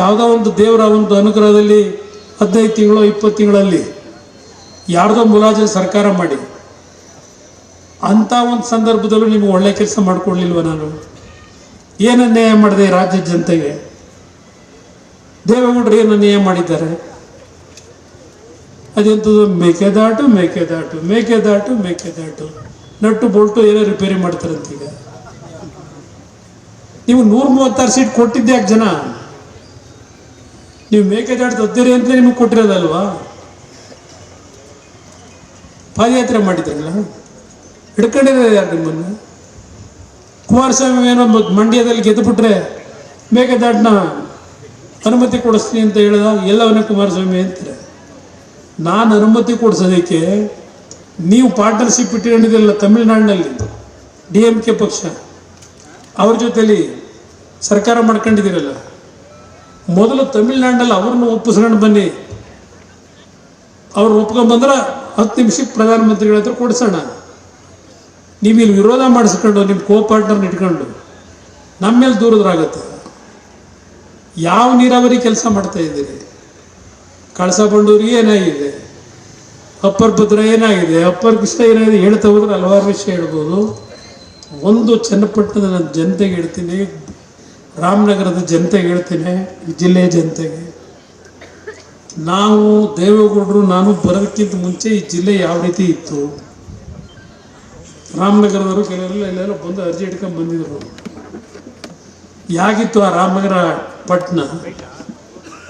ಯಾವುದೋ ಒಂದು ದೇವರ ಒಂದು ಅನುಗ್ರಹದಲ್ಲಿ ಹದಿನೈದು ತಿಂಗಳು, ಇಪ್ಪತ್ತು ತಿಂಗಳಲ್ಲಿ ಯಾರ್ದೋ ಮುಲಾಜೆ ಸರ್ಕಾರ ಮಾಡಿ, ಅಂಥ ಒಂದು ಸಂದರ್ಭದಲ್ಲೂ ನಿಮಗೆ ಒಳ್ಳೆ ಕೆಲಸ ಮಾಡಿಕೊಡ್ಲಿಲ್ವ ನಾನು? ಏನು ಅನ್ಯಾಯ ಮಾಡಿದೆ ರಾಜ್ಯ ಜನತೆಗೆ? ದೇವೇಗೌಡರು ಏನು ಅನ್ಯಾಯ ಮಾಡಿದ್ದಾರೆ? ಅದೆಂಥದ್ದು? ಮೇಕೆದಾಟು ಮೇಕೆದಾಟು ಮೇಕೆದಾಟು ಮೇಕೆದಾಟು ನಟ್ಟು ಬೋಲ್ಟು ಏನೋ ರಿಪೇರಿ ಮಾಡ್ತಾರಂತೀಗ ನೀವು ನೂರ ಮೂವತ್ತಾರು ಸೀಟ್ ಕೊಟ್ಟಿದ್ದೆ ಯಾಕೆ ಜನ? ನೀವು ಮೇಕೆದಾಟು ತದ್ದೀರಿ ಅಂತ ನಿಮಗೆ ಕೊಟ್ಟಿರೋದಲ್ವಾ? ಪಾದಯಾತ್ರೆ ಮಾಡಿದ್ರಲ್ಲ? ಹಿಡ್ಕೊಂಡಿದ್ದಾರೆ ಯಾರು ನಿಮ್ಮನ್ನು? ಕುಮಾರಸ್ವಾಮಿ ಏನೋ ಮಂಡ್ಯದಲ್ಲಿ ಗೆದ್ದುಬಿಟ್ರೆ ಮೇಕೆದಾಟನ ಅನುಮತಿ ಕೊಡಿಸ್ತೀನಿ ಅಂತ ಹೇಳಿದ? ಎಲ್ಲವನ್ನೇ ಕುಮಾರಸ್ವಾಮಿ ಅಂತಾರೆ. ನಾನು ಅನುಮತಿ ಕೊಡಿಸೋದಕ್ಕೆ ನೀವು ಪಾರ್ಟ್ನರ್ಶಿಪ್ ಇಟ್ಕೊಂಡಿದ್ದಿಲ್ಲ ತಮಿಳುನಾಡಿನಲ್ಲಿ, ಡಿ ಎಂ ಕೆ ಪಕ್ಷ. ಅವ್ರ ಜೊತೆಯಲ್ಲಿ ಸರ್ಕಾರ ಮಾಡ್ಕೊಂಡಿದ್ದೀರಲ್ಲ? ಮೊದಲು ತಮಿಳ್ನಾಡಿನಲ್ಲಿ ಅವ್ರನ್ನ ಒಪ್ಪಿಸ್ಕೊಂಡು ಬನ್ನಿ. ಅವ್ರು ಒಪ್ಕೊಂಬಂದ್ರೆ ಹತ್ತು ನಿಮಿಷಕ್ಕೆ ಪ್ರಧಾನಮಂತ್ರಿಗಳ ಹತ್ರ ಕೊಡಿಸೋಣ. ನೀವು ಇಲ್ಲಿ ವಿರೋಧ ಮಾಡಿಸ್ಕೊಂಡು, ನಿಮ್ಮ ಕೋ ಪಾರ್ಟ್ನರ್ನ ಇಟ್ಕೊಂಡು ನಮ್ಮ ಮೇಲೆ ದೂರದ್ರಾಗತ್ತೆ. ಯಾವ ನೀರಾವರಿ ಕೆಲಸ ಮಾಡ್ತಾ ಇದ್ದೀರಿ? ಕಳಸ ಬಂಡೂರಿಗೆ ಏನಾಗಿದೆ? ಅಪ್ಪರ್ ಭದ್ರ ಏನಾಗಿದೆ? ಅಪ್ಪರ್ ಕೃಷ್ಣ ಏನಾಗಿದೆ? ಹೇಳ್ತಾ ಹೋದ್ರೆ ಹಲವಾರು ವಿಷಯ ಹೇಳ್ಬೋದು. ಒಂದು ಚನ್ನಪಟ್ಟಣದ ನನ್ನ ಜನತೆಗೆ ಹೇಳ್ತೀನಿ ರಾಮನಗರದ ಜನತೆಗೆ ಹೇಳ್ತೀನಿ ಈ ಜಿಲ್ಲೆಯ ಜನತೆಗೆ. ನಾವು ದೇವೇಗೌಡರು, ನಾನು ಬರೋದಕ್ಕಿಂತ ಮುಂಚೆ ಈ ಜಿಲ್ಲೆ ಯಾವ ರೀತಿ ಇತ್ತು? ರಾಮನಗರದವರು ಕೆಲವರೆಲ್ಲ ಎಲ್ಲೆಲ್ಲ ಬಂದು ಅರ್ಜಿ ಇಟ್ಕೊಂಡು ಬಂದಿದ್ರು. ಯಾಗಿತ್ತು ಆ ರಾಮನಗರ ಪಟ್ಟಣ?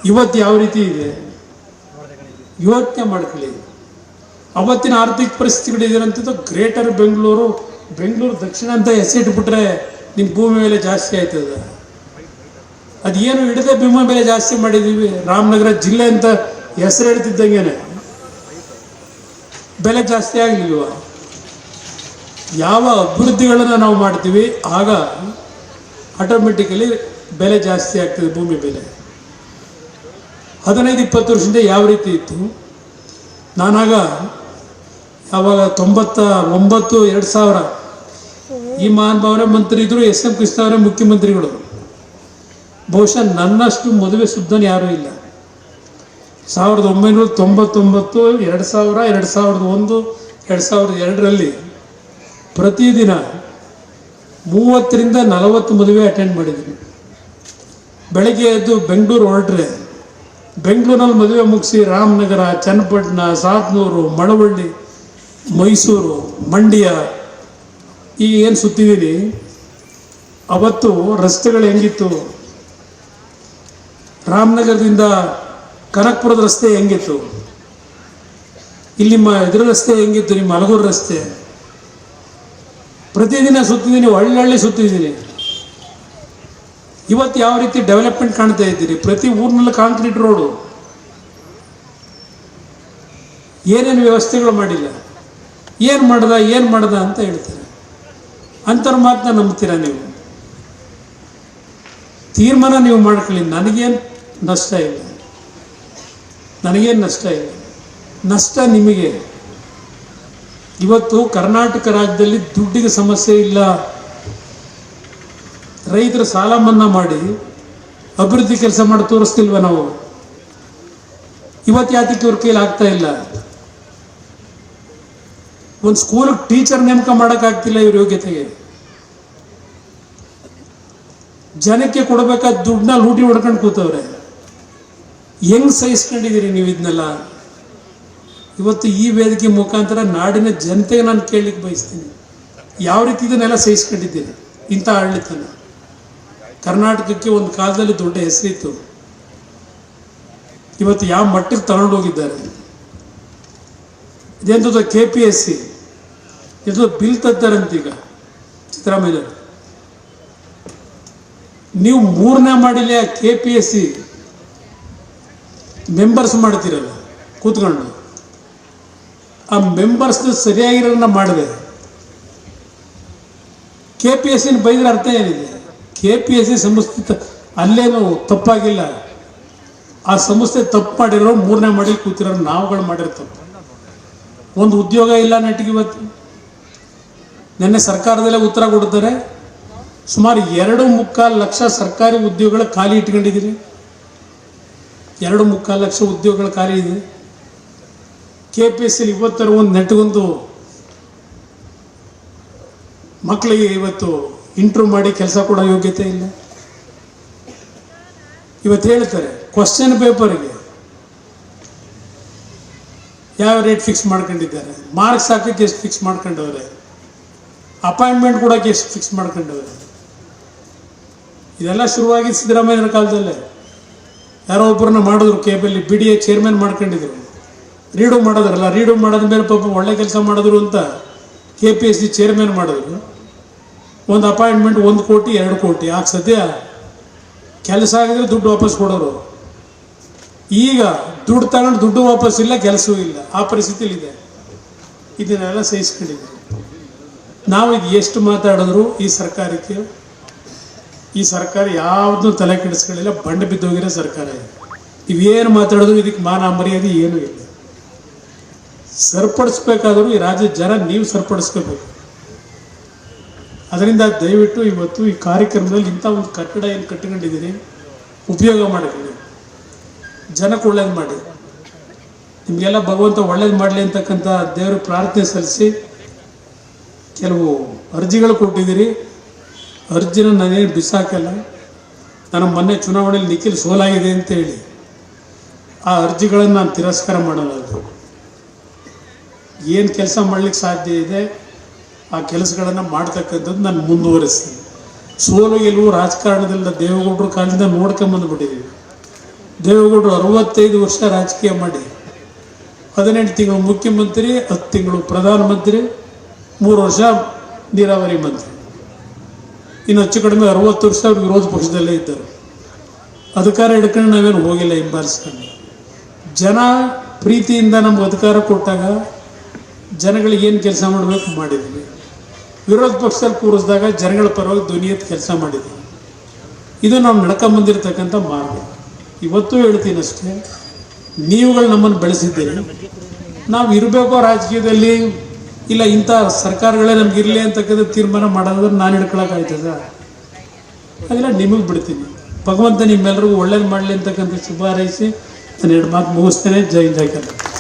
ಇವತ್ತು ಯಾವ ರೀತಿ ಇದೆ? ಯೋಚನೆ ಮಾಡ್ಕೊಳ್ಳಿ. ಅವತ್ತಿನ ಆರ್ಥಿಕ ಪರಿಸ್ಥಿತಿಗಳಿದೆ ಗ್ರೇಟರ್ ಬೆಂಗಳೂರು ಬೆಂಗಳೂರು ದಕ್ಷಿಣ ಅಂತ ಹೆಸರಿಟ್ಬಿಟ್ರೆ ನಿಮ್ಮ ಭೂಮಿ ಮೇಲೆ ಜಾಸ್ತಿ ಆಯ್ತದ. ಅದೇನು ಹಿಡದೆ ಭೂಮಿ ಬೆಲೆ ಜಾಸ್ತಿ ಮಾಡಿದ್ದೀವಿ ರಾಮನಗರ ಜಿಲ್ಲೆ ಅಂತ ಹೆಸರು ಹೇಳ್ತಿದ್ದಂಗೆನೆ. ಬೆಲೆ ಜಾಸ್ತಿ ಆಗಲಿಲ್ವ? ಯಾವ ಅಭಿವೃದ್ಧಿಗಳನ್ನು ನಾವು ಮಾಡ್ತೀವಿ, ಆಗ ಆಟೋಮೆಟಿಕಲಿ ಬೆಲೆ ಜಾಸ್ತಿ ಆಗ್ತದೆ ಭೂಮಿ ಬೆಲೆ. ಹದಿನೈದು, ಇಪ್ಪತ್ತು ವರ್ಷದಿಂದ ಯಾವ ರೀತಿ ಇತ್ತು? ನಾನಾಗ ಯಾವಾಗ ತೊಂಬತ್ತ ಒಂಬತ್ತು, ಎರಡು ಸಾವಿರ ಈ ಮಹಾನುಭಾವರೇ ಮಂತ್ರಿ ಇದ್ರು, ಎಸ್ ಎಂ ಕೃಷ್ಣ ಅವರೇ ಮುಖ್ಯಮಂತ್ರಿಗಳು. ಬಹುಶಃ ನನ್ನಷ್ಟು ಮದುವೆ ಸುದ್ದನ ಯಾರೂ ಇಲ್ಲ. ಸಾವಿರದ ಒಂಬೈನೂರ ತೊಂಬತ್ತೊಂಬತ್ತು, ಎರಡು ಸಾವಿರ, ಎರಡು ಸಾವಿರದ ಒಂದು, ಎರಡು ಸಾವಿರದ ಎರಡರಲ್ಲಿ ಪ್ರತಿದಿನ ಮೂವತ್ತರಿಂದ ನಲವತ್ತು ಮದುವೆ ಅಟೆಂಡ್ ಮಾಡಿದ್ದೀನಿ. ಬೆಳಗ್ಗೆ ಎದ್ದು ಬೆಂಗಳೂರು ಹೊರಟ್ರೆ ಬೆಂಗಳೂರಲ್ಲಿ ಮದುವೆ ಮುಗಿಸಿ ರಾಮನಗರ, ಚನ್ನಪಟ್ಟಣ, ಸಾತ್ನೂರು, ಮಳವಳ್ಳಿ, ಮೈಸೂರು, ಮಂಡ್ಯ, ಈಗ ಏನು ಸುತ್ತಿದ್ದೀನಿ? ಅವತ್ತು ರಸ್ತೆಗಳು ಹೆಂಗಿತ್ತು? ರಾಮನಗರದಿಂದ ಕನಕ್ಪುರದ ರಸ್ತೆ ಹೆಂಗಿತ್ತು? ಇಲ್ಲಿ ನಿಮ್ಮ ಇದ್ರ ರಸ್ತೆ ಹೆಂಗಿತ್ತು? ನಿಮ್ಮ ಮಲಗೂರು ರಸ್ತೆ? ಪ್ರತಿದಿನ ಸುತ್ತಿದ್ದೀನಿ, ಒಳ್ಳೊಳ್ಳೆ ಸುತ್ತಿದ್ದೀನಿ. ಇವತ್ತು ಯಾವ ರೀತಿ ಡೆವಲಪ್ಮೆಂಟ್ ಕಾಣ್ತಾ ಇದ್ದೀರಿ? ಪ್ರತಿ ಊರಿನಲ್ಲಿ ಕಾಂಕ್ರೀಟ್ ರೋಡು ಏನೇನು ವ್ಯವಸ್ಥೆಗಳು ಮಾಡಿಲ್ಲ. ಏನು ಮಾಡ್ದ ಏನು ಮಾಡ್ದ ಅಂತ ಹೇಳ್ತಾರೆ. ಅಂಥವ್ರ ಮಾತನ್ನ ನಂಬ್ತೀರಾ ನೀವು? ತೀರ್ಮಾನ ನೀವು ಮಾಡ್ಕೊಳ್ಳಿ. ನನಗೇನು ನಷ್ಟ ಇಲ್ಲ. ನನಗೇನು ನಷ್ಟ ಇಲ್ಲ. ನಷ್ಟ ನಿಮಗೆ. ಇವತ್ತು ಕರ್ನಾಟಕ ರಾಜ್ಯದಲ್ಲಿ ದುಡ್ಡಿಗೆ ಸಮಸ್ಯೆ ಇಲ್ಲ. ರೈತರ ಸಾಲ ಮನ್ನಾ ಮಾಡಿ ಅಭಿವೃದ್ಧಿ ಕೆಲಸ ಮಾಡಿ ತೋರಿಸ್ತಿಲ್ವ ನಾವು? ಇವತ್ತು ಯಾತಕ್ಕೆ ಇವ್ರ ಕೈಲಿ ಆಗ್ತಾ ಇಲ್ಲ? ಒಂದು ಸ್ಕೂಲ್ ಟೀಚರ್ ನೇಮಕ ಮಾಡೋಕ್ಕಾಗ್ತಿಲ್ಲ ಇವ್ರ ಯೋಗ್ಯತೆಗೆ. ಜನಕ್ಕೆ ಕೊಡಬೇಕಾದ ದುಡ್ಡನ್ನ ಲೂಟಿ ಹೊಡ್ಕೊಂಡು ಕೂತವ್ರೆ. ಹೆಂಗ್ ಸಹಿಸ್ಕೊಂಡಿದ್ದೀರಿ ನೀವು ಇದನ್ನೆಲ್ಲ? ಇವತ್ತು ಈ ವೇದಿಕೆ ಮುಖಾಂತರ ನಾಡಿನ ಜನತೆಗೆ ನಾನು ಕೇಳಲಿಕ್ಕೆ ಬಯಸ್ತೀನಿ. ಯಾವ ರೀತಿ ಇದನ್ನೆಲ್ಲ ಸಹಿಸ್ಕೊಂಡಿದ್ದೀರಿ? ಇಂಥ ಆಡಳಿತನ. ಕರ್ನಾಟಕಕ್ಕೆ ಒಂದು ಕಾಲದಲ್ಲಿ ದೊಡ್ಡ ಹೆಸರಿತ್ತು. ಇವತ್ತು ಯಾವ ಮಟ್ಟಕ್ಕೆ ತಗೊಂಡೋಗಿದ್ದಾರೆ ಇದೆಂಥದ್ದು ಕೆ ಪಿ ಎಸ್ ಸಿ ಇದು ಬಿಲ್ ತದ್ದಾರಂತೀಗ? ಸಿದ್ದರಾಮಯ್ಯ ನೀವು ಮೂರನೇ ಮಾಡಿಲ್ಲ K P S C members ಮಾಡ್ತೀರಲ್ಲ, ಕೂತ್ಕೊಂಡು. ಆ ಮೆಂಬರ್ಸ್ನ ಸರಿಯಾಗಿರೋದನ್ನ ಮಾಡಿದೆ. ಕೆ ಪಿ ಎಸ್ ಸಿನ ಬೈದ್ರೆ ಅರ್ಥ ಏನಿದೆ? ಕೆ ಪಿ ಎಸ್ ಸಿ ಸಂಸ್ಥೆ ಅಲ್ಲೇನು ತಪ್ಪಾಗಿಲ್ಲ. ಆ ಸಂಸ್ಥೆ ತಪ್ಪು ಮಾಡಿರೋ ಮೂರನೇ ಮಾಡಿ ಕೂತಿರೋ ನಾವುಗಳು ಮಾಡಿರೋ ತಪ್ಪು. ಒಂದು ಉದ್ಯೋಗ ಇಲ್ಲ ನಟಿಗೆ ಇವತ್ತು. ನಿನ್ನೆ ಸರ್ಕಾರದಲ್ಲೇ ಉತ್ತರ ಕೊಡ್ತಾರೆ. ಸುಮಾರು ಎರಡು ಮುಕ್ಕಾಲು ಲಕ್ಷ ಸರ್ಕಾರಿ ಉದ್ಯೋಗಗಳ ಖಾಲಿ ಇಟ್ಕೊಂಡಿದ್ದೀರಿ ಎರಡು ಮುಕ್ಕಾಲು ಲಕ್ಷ ಉದ್ಯೋಗಗಳ ಖಾಲಿ ಇದೆ. ಕೆ ಪಿ ಎಸ್ ಸಿಲಿ ಇವತ್ತರ ಒಂದು ನೆಟ್ಗೊಂದು ಮಕ್ಕಳಿಗೆ ಇವತ್ತು ಇಂಟ್ರೂ ಮಾಡಿ ಕೆಲಸ ಕೊಡೋ ಯೋಗ್ಯತೆ ಇಲ್ಲ. ಇವತ್ತು ಹೇಳ್ತಾರೆ ಕ್ವಶನ್ ಪೇಪರ್ಗೆ ಯಾವ ರೇಟ್ ಫಿಕ್ಸ್ ಮಾಡ್ಕೊಂಡಿದ್ದಾರೆ? ಮಾರ್ಕ್ಸ್ ಹಾಕೋಕ್ಕೆ ಎಷ್ಟು ಫಿಕ್ಸ್ ಮಾಡ್ಕೊಂಡವ್ರೆ? ಅಪಾಯಿಂಟ್ಮೆಂಟ್ ಕೊಡೋಕ್ಕೆ ಎಷ್ಟು ಫಿಕ್ಸ್ ಮಾಡ್ಕೊಂಡವ್ರೆ? ಇದೆಲ್ಲ ಶುರುವಾಗಿ ಸಿದ್ದರಾಮಯ್ಯನ ಕಾಲದಲ್ಲೇ. ಯಾರೋ ಒಬ್ಬರನ್ನ ಮಾಡಿದ್ರು ಕೇಬಲ್ಲಿ ಬಿ ಡಿ ಎ ಚೇರ್ಮನ್ ಮಾಡ್ಕೊಂಡಿದ್ರು. ರೀಡು ಮಾಡಿದ್ರಲ್ಲ, ರೀಡು ಮಾಡಿದ ಮೇಲೆ ಪಾಪ ಒಳ್ಳೆ ಕೆಲಸ ಮಾಡಿದ್ರು ಅಂತ K P S C chairman ಮಾಡಿದ್ರು. ಒಂದು ಅಪಾಯಿಂಟ್ಮೆಂಟ್ ಒಂದು ಕೋಟಿ, ಎರಡು ಕೋಟಿ. ಆಗ ಸದ್ಯ ಕೆಲಸ ಆಗಿದ್ರೆ ದುಡ್ಡು ವಾಪಸ್ ಕೊಡೋರು. ಈಗ ದುಡ್ಡು ತಗೊಂಡು ದುಡ್ಡು ವಾಪಸ್ ಇಲ್ಲ, ಕೆಲಸವೂ ಇಲ್ಲ. ಆ ಪರಿಸ್ಥಿತಿಲಿ ಇದೆ ಇದನ್ನೆಲ್ಲ ಸಹಿಸ್ಕೊಂಡಿದ್ದೀವಿ ನಾವು ಇದು ಎಷ್ಟು ಮಾತಾಡಿದ್ರು ಈ ಸರ್ಕಾರಕ್ಕೆ? ಈ ಸರ್ಕಾರ ಯಾವುದೂ ತಲೆ ಕೆಡಿಸ್ಕೊಳ್ಳಿಲ್ಲ, ಬಂಡ ಬಿದ್ದೋಗಿರೋ ಸರ್ಕಾರ ಇದೆ. ಇವೇನು ಮಾತಾಡಿದ್ರು ಇದಕ್ಕೆ ಮಾನ ಮರ್ಯಾದೆ ಏನೂ ಇಲ್ಲ. ಸರಿಪಡಿಸ್ಬೇಕಾದ್ರೂ ಈ ರಾಜ್ಯದ ಜನ ನೀವು ಸರಿಪಡಿಸ್ಕೋಬೇಕು ಅದರಿಂದ ದಯವಿಟ್ಟು ಇವತ್ತು ಈ ಕಾರ್ಯಕ್ರಮದಲ್ಲಿ ಇಂಥ ಒಂದು ಕಟ್ಟಡ ಏನು ಕಟ್ಟಿಕೊಂಡಿದ್ದೀರಿ, ಉಪಯೋಗ ಮಾಡಿಕೊಳ್ಳಿ ಜನಕ್ಕೆ ಒಳ್ಳೇದು ಮಾಡಿ. ನಿಮಗೆಲ್ಲ ಭಗವಂತ ಒಳ್ಳೇದು ಮಾಡಲಿ ಅಂತಕ್ಕಂಥ ದೇವರು ಪ್ರಾರ್ಥನೆ ಸಲ್ಲಿಸಿ ಕೆಲವು ಅರ್ಜಿಗಳು ಕೊಟ್ಟಿದ್ದೀರಿ. ಅರ್ಜಿನ ನಾನೇನು ಬಿಸಾಕಲ್ಲ. ನನ್ನ ಮೊನ್ನೆ ಚುನಾವಣೆಯಲ್ಲಿ ನಿಖಿಲ್ ಸೋಲಾಗಿದೆ ಅಂತ ಹೇಳಿ ಆ ಅರ್ಜಿಗಳನ್ನು ನಾನು ತಿರಸ್ಕಾರ ಮಾಡಲ್ಲ ಏನು ಕೆಲಸ ಮಾಡಲಿಕ್ಕೆ ಸಾಧ್ಯ ಇದೆ, ಆ ಕೆಲಸಗಳನ್ನು ಮಾಡ್ತಕ್ಕಂಥದ್ದು ನಾನು ಮುಂದುವರಿಸ್ತೀನಿ. ಸೋಲು ಗೆಲುವು ರಾಜಕಾರಣದಿಂದ ದೇವೇಗೌಡರ ಕಾಲದಿಂದ ನೋಡ್ಕೊಂಬಂದುಬಿಟ್ಟಿದ್ದೀವಿ ದೇವೇಗೌಡರು ಅರವತ್ತೈದು ವರ್ಷ ರಾಜಕೀಯ ಮಾಡಿ, ಹದಿನೆಂಟು ತಿಂಗಳು ಮುಖ್ಯಮಂತ್ರಿ, ಹತ್ತು ತಿಂಗಳು ಪ್ರಧಾನಮಂತ್ರಿ, ಮೂರು ವರ್ಷ ನೀರಾವರಿ ಮಂತ್ರಿ. ಇನ್ನು ಹೆಚ್ಚು ಕಡಿಮೆ ಅರವತ್ತು ವರ್ಷ ಅವ್ರು ವಿರೋಧ ಪಕ್ಷದಲ್ಲೇ ಇದ್ದರು. ಅಧಿಕಾರ ಹಿಡ್ಕೊಂಡು ನಾವೇನು ಹೋಗಿಲ್ಲ ಹಿಂಬಾಲಿಸ್ಕೊಂಡು. ಜನ ಪ್ರೀತಿಯಿಂದ ನಮ್ಗೆ ಅಧಿಕಾರ ಕೊಟ್ಟಾಗ ಜನಗಳಿಗೆ ಏನು ಕೆಲಸ ಮಾಡಬೇಕು ಮಾಡಿದ್ವಿ. ವಿರೋಧ ಪಕ್ಷದಲ್ಲಿ ಕೂರಿಸಿದಾಗ ಜನಗಳ ಪರವಾಗಿ ಧ್ವನಿ ಎತ್ತಿ ಕೆಲಸ ಮಾಡಿದ್ವಿ. ಇದು ನಾವು ನಡ್ಕೊಂಬಂದಿರ್ತಕ್ಕಂಥ ಮಾರ್ಗ. ಇವತ್ತು ಹೇಳ್ತೀನಿ ಅಷ್ಟೇ, ನೀವುಗಳು ನಮ್ಮನ್ನು ಬೆಳೆಸಿದ್ದೀರಿ. ನಾವು ಇರಬೇಕೋ ರಾಜಕೀಯದಲ್ಲಿ ಇಲ್ಲ, ಇಂಥ ಸರ್ಕಾರಗಳೇ ನಮ್ಗೆ ಇರಲಿ ಅಂತಕ್ಕಂಥ ತೀರ್ಮಾನ ಮಾಡೋದ್ರೆ ನಾನು ಹಿಡ್ಕೊಳಕ್ಕಾಯ್ತದ? ಅದೆಲ್ಲ ನಿಮಗೆ ಬಿಡ್ತೀನಿ. ಭಗವಂತ ನಿಮ್ಮೆಲ್ಲರಿಗೂ ಒಳ್ಳೇದು ಮಾಡಲಿ ಅಂತಕ್ಕಂಥ ಶುಭ ಹಾರೈಸಿ ನಾನು ಎರಡು ಮಾತು ಮುಗಿಸ್ತೇನೆ. ಜೈ ಜೈ ಕರ್ನಾಟಕ.